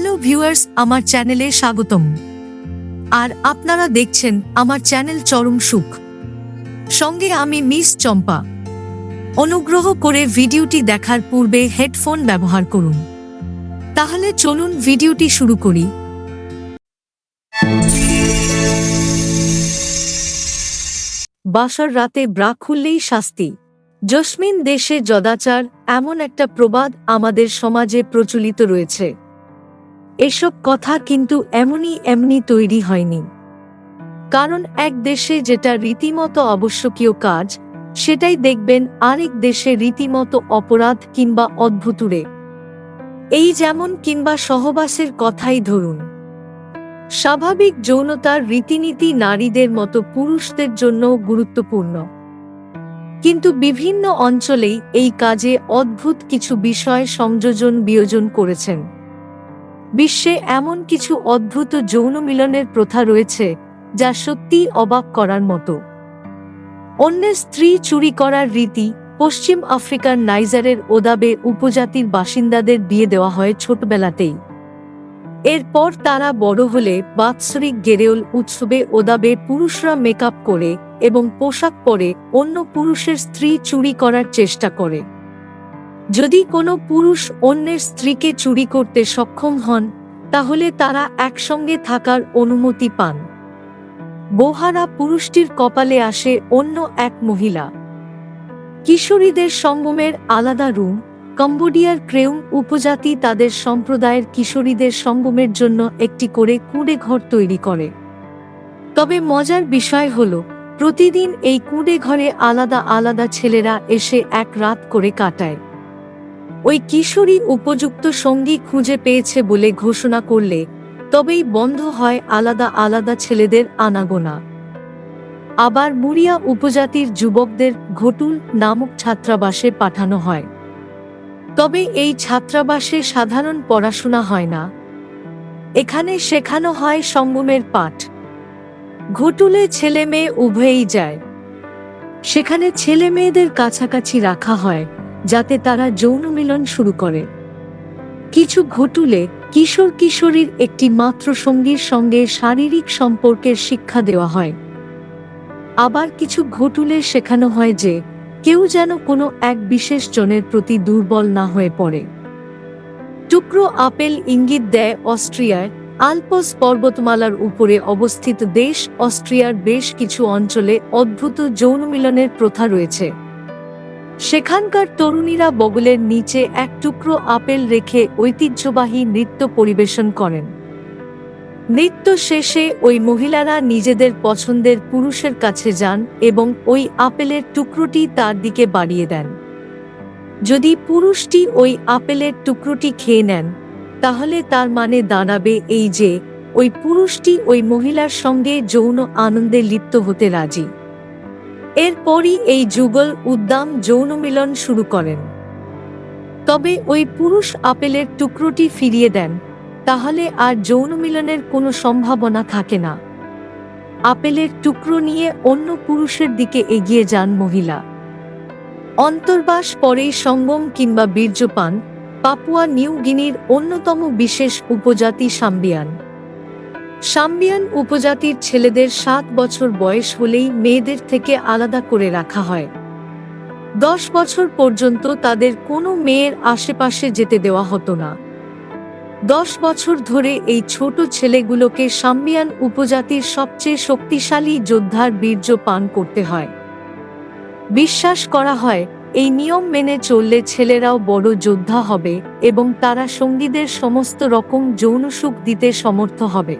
Hello viewers, আমার চ্যানেলে স্বাগতম। আর আপনারা দেখছেন আমার চ্যানেল চরম সুখ। সঙ্গে আমি মিস চম্পা। অনুগ্রহ করে ভিডিওটি দেখার পূর্বে হেডফোন ব্যবহার করুন। তাহলে চলুন ভিডিওটি শুরু করি। বাসার রাতে ব্রা খুললেই শাস্তি। জসমিন দেশে যদাচার, এমন একটা প্রবাদ আমাদের সমাজে প্রচলিত রয়েছে। এসব কথা কিন্তু এমনই এমনি তৈরি হয়নি। কারণ এক দেশে যেটা রীতিমতো আবশ্যকীয় কাজ, সেটাই দেখবেন আরেক দেশে রীতিমতো অপরাধ কিংবা অদ্ভুতুরে। এই যেমন কিংবা সহবাসের কথাই ধরুন। স্বাভাবিক যৌনতার রীতিনীতি নারীদের মতো পুরুষদের জন্য গুরুত্বপূর্ণ। কিন্তু বিভিন্ন অঞ্চলেই এই কাজে অদ্ভুত কিছু বিষয় সংযোজন বিয়োজন করেছেন। বিশ্বে এমন কিছু অদ্ভুত যৌন মিলনের প্রথা রয়েছে, যা সত্যিই অবাক করার মতো। অন্যের স্ত্রী চুরি করার রীতি পশ্চিম আফ্রিকার নাইজারের ওদাবে উপজাতির বাসিন্দাদের বিয়ে দেওয়া হয় ছোটবেলাতেই। এরপর তারা বড় হলে বাৎসরিক গেরেওল উৎসবে ওদাবে পুরুষরা মেকআপ করে এবং পোশাক পরে অন্য পুরুষের স্ত্রী চুরি করার চেষ্টা করে। যদি কোনো পুরুষ অন্যের স্ত্রীকে চুরি করতে সক্ষম হন, তাহলে তারা একসঙ্গে থাকার অনুমতি পান। বোহারা পুরুষটির কপালে আসে অন্য এক মহিলা। কিশোরীদের সঙ্গমের আলাদা রুম, কম্বোডিয়ার ক্রেউং উপজাতি তাদের সম্প্রদায়ের কিশোরীদের সঙ্গমের জন্য একটি করে কুঁড়ে ঘর তৈরি করে। তবে মজার বিষয় হল, প্রতিদিন এই কুঁড়ে ঘরে আলাদা আলাদা ছেলেরা এসে এক রাত করে কাটায়। ওই কিশোরী উপযুক্ত সঙ্গী খুঁজে পেয়েছে বলে ঘোষণা করলে তবেই বন্ধ হয় আলাদা আলাদা ছেলেদের আনাগোনা। আবার মুরিয়া উপজাতির যুবকদের ঘটুল নামক ছাত্রাবাসে পাঠানো হয়। তবে এই ছাত্রাবাসে সাধারণ পড়াশোনা হয় না। এখানে শেখানো হয় সঙ্গমের পাঠ। ঘটুলে ছেলে মেয়ে উভয়েই যায়। সেখানে ছেলে মেয়েদের কাছাকাছি রাখা হয়। যাতে তারা যৌন মিলন শুরু করে। কিছু ঘটুলে কিশোর কিশোরীর একটি মাত্র সঙ্গীর সঙ্গে শারীরিক সম্পর্কের শিক্ষা দেওয়া হয়। আবার কিছু ঘটুলে শেখানো হয় যে, কেউ যেন কোনো এক বিশেষ জনের প্রতি দুর্বল না হয়ে পড়ে। টুকরো আপেল ইঙ্গিত দেয় অস্ট্রিয়ায়, আলপস পর্বতমালার উপরে অবস্থিত দেশ অস্ট্রিয়ার বেশ কিছু অঞ্চলে অদ্ভুত যৌন মিলনের প্রথা রয়েছে। সেখানকার তরুণীরা বগলের নিচে এক টুকরো আপেল রেখে ঐতিহ্যবাহী নৃত্য পরিবেশন করেন। নৃত্য শেষে ওই মহিলারা নিজেদের পছন্দের পুরুষের কাছে যান এবং ওই আপেলের টুকরোটি তার দিকে বাড়িয়ে দেন। যদি পুরুষটি ওই আপেলের টুকরোটি খেয়ে নেন, তাহলে তার মানে দাঁড়াবে এই যে, ওই পুরুষটি ওই মহিলার সঙ্গে যৌন আনন্দে লিপ্ত হতে রাজি। এরপরই এই যুগল উদ্দাম যৌন মিলন শুরু করেন। তবে ওই পুরুষ আপেলের টুকরোটি ফিরিয়ে দেন, তাহলে আর যৌন মিলনের কোনো সম্ভাবনা থাকে না। আপেলের টুকরো নিয়ে অন্য পুরুষের দিকে এগিয়ে যান মহিলা। অন্তর্বাস পরেই সঙ্গম কিংবা বীর্যপান, পাপুয়া নিউ গিনির অন্যতম বিশেষ উপজাতি সাম্বিয়ান। সাম্বিয়ান উপজাতির ছেলেদের সাত বছর বয়স হলেই মেয়েদের থেকে আলাদা করে রাখা হয়। দশ বছর পর্যন্ত তাদের কোনো মেয়ের আশেপাশে যেতে দেওয়া হতো না। দশ বছর ধরে এই ছোট ছেলেগুলোকে সাম্বিয়ান উপজাতির সবচেয়ে শক্তিশালী যোদ্ধার বীর্য পান করতে হয়। বিশ্বাস করা হয়, এই নিয়ম মেনে চললে ছেলেরাও বড় যোদ্ধা হবে এবং তারা সঙ্গীদের সমস্ত রকম যৌন সুখ দিতে সমর্থ হবে।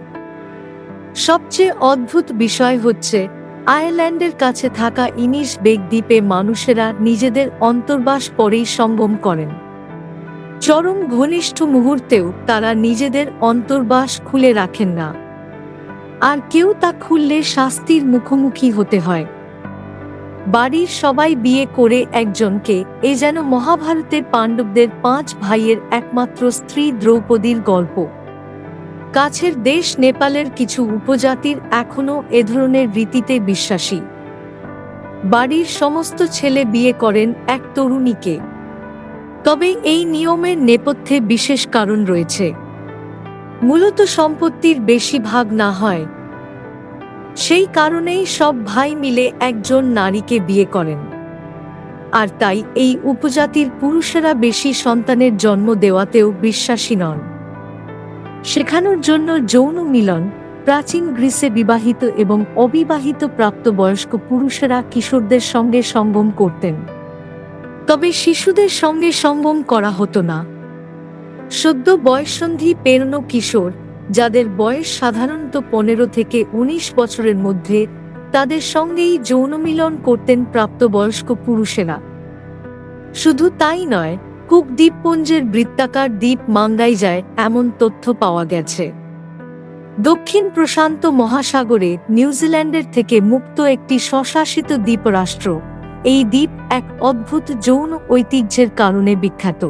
সবচেয়ে অদ্ভুত বিষয় হচ্ছে, আয়ারল্যান্ডের কাছে থাকা ইনিশ বেগ দ্বীপে মানুষেরা নিজেদের অন্তর্বাস পরেই সঙ্গম করেন। চরম ঘনিষ্ঠ মুহূর্তেও তারা নিজেদের অন্তর্বাস খুলে রাখেন না। আর কেউ তা খুললে শাস্তির মুখোমুখি হতে হয়। বাড়ির সবাই বিয়ে করে একজনকে, এ যেন মহাভারতের পাণ্ডবদের পাঁচ ভাইয়ের একমাত্র স্ত্রী দ্রৌপদীর গল্প। কাছের দেশ নেপালের কিছু উপজাতির এখনও এ ধরনের রীতিতে বিশ্বাসী। বাড়ির সমস্ত ছেলে বিয়ে করেন এক তরুণীকে। তবে এই নিয়মের নেপথ্যে বিশেষ কারণ রয়েছে। মূলত সম্পত্তির বেশি ভাগ না হয়। সেই কারণেই সব ভাই মিলে একজন নারীকে বিয়ে করেন। আর তাই এই উপজাতির পুরুষেরা বেশি সন্তানের জন্ম দেওয়াতেও বিশ্বাসী নন। শেখানোর জন্য যৌন মিলন, প্রাচীন গ্রিসে বিবাহিত এবং অবিবাহিত প্রাপ্তবয়স্ক পুরুষেরা কিশোরদের সঙ্গে সঙ্গম করতেন। তবে শিশুদের সঙ্গে সঙ্গম করা হতো না। সদ্য বয়ঃসন্ধি পেরনো কিশোর, যাদের বয়স সাধারণত পনেরো থেকে ১৯ বছরের মধ্যে, তাদের সঙ্গেই যৌনমিলন করতেন প্রাপ্তবয়স্ক পুরুষেরা। শুধু তাই নয় কুক দ্বীপপুঞ্জের বৃত্তাকার দ্বীপ মাঙ্গাই যায় এমন তথ্য পাওয়া গেছে। দক্ষিণ প্রশান্ত মহাসাগরে নিউজিল্যান্ডের থেকে মুক্ত একটি স্বশাসিত দ্বীপরাষ্ট্র, এই দ্বীপ এক অদ্ভুত যৌন ঐতিহ্যের কারণে বিখ্যাত।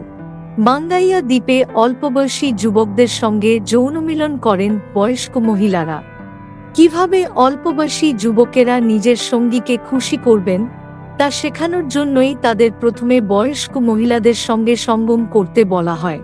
মাঙ্গাইয়া দ্বীপে অল্পবয়সী যুবকদের সঙ্গে যৌন মিলন করেন বয়স্ক মহিলারা। কীভাবে অল্পবয়সী যুবকেরা নিজের সঙ্গীকে খুশি করবেন তা শেখানোর জন্যই তাদের প্রথমে বয়স্ক মহিলাদের সঙ্গে সঙ্গম করতে বলা হয়।